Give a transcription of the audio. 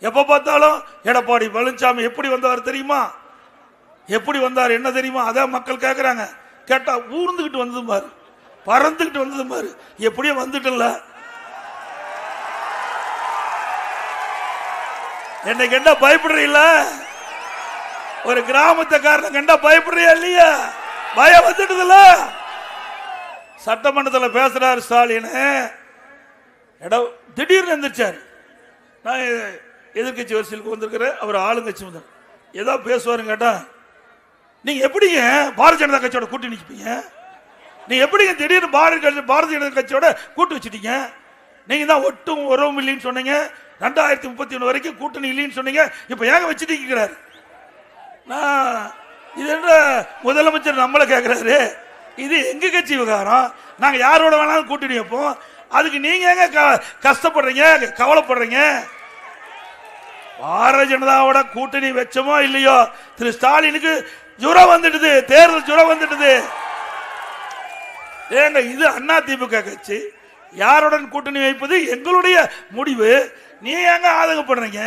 எப்ப பார்த்தாலும் எடப்பாடி பழனிசாமி எப்படி வந்தவர் தெரியுமா? எப்படி வந்தார் என்ன தெரியுமா? அதான் மக்கள் கேட்குறாங்க கேட்டா ஊர்ந்துக்கிட்டு வந்தது பாரு. பறந்துக்கிட்டு வந்தது பாரு. எப்படியே வந்துட்டல என்னை கண்டா பயப்படுறீல்ல? ஒரு கிராமத்துக்காரனை கண்டா பயப்படுறியா இல்லையா? பயம் வந்துட்டதுல. சட்டமன்றத்தில் பேசுறாரு ஸ்டாலின். திடீர்னு எந்திரிச்சார். நான் எதிர்கட்சி வரிசையில் வந்திருக்கிற அவர் ஆளுங்கட்சி வந்தார் ஏதோ பேசுவாருன்னு கேட்டா நீங்க எப்படிங்க பாரதிய ஜனதா கட்சியோட கூட்டி நிற்பீங்க நீங்கள் எப்படிங்க திடீர்னு பாரதிய கட்சி பாரதிய ஜனதா கட்சியோட கூட்டு வச்சுட்டீங்க? நீங்க தான் ஒட்டும் உறவும் இல்லைன்னு சொன்னீங்க. ரெண்டாயிரத்தி முப்பத்தி ஒன்று வரைக்கும் கூட்டணி இல்லைன்னு சொன்னீங்க. இப்போ ஏங்க வச்சுட்டீங்கிறாரு நான் இது என்ன முதலமைச்சர் நம்மளை கேட்குறாரு இது எங்க கட்சி விவகாரம்? நாங்கள் யாரோட வேணாலும் கூட்டணி வைப்போம். அதுக்கு நீங்க ஏங்க க- கஷ்டப்படுறீங்க கவலைப்படுறீங்க? பாரதிய ஜனதாவோட கூட்டணி வச்சோமோ இல்லையோ? திரு ஸ்டாலினுக்கு ஜுரம் வந்துடுது தேர்தல் ஜுரம் வந்துடுது. ஏங்க இது அண்ணா திமுக கட்சி. யாருடன் கூட்டணி வைப்பது எங்களுடைய முடிவு. நீ ஏங்க ஆதங்கப்படுறீங்க?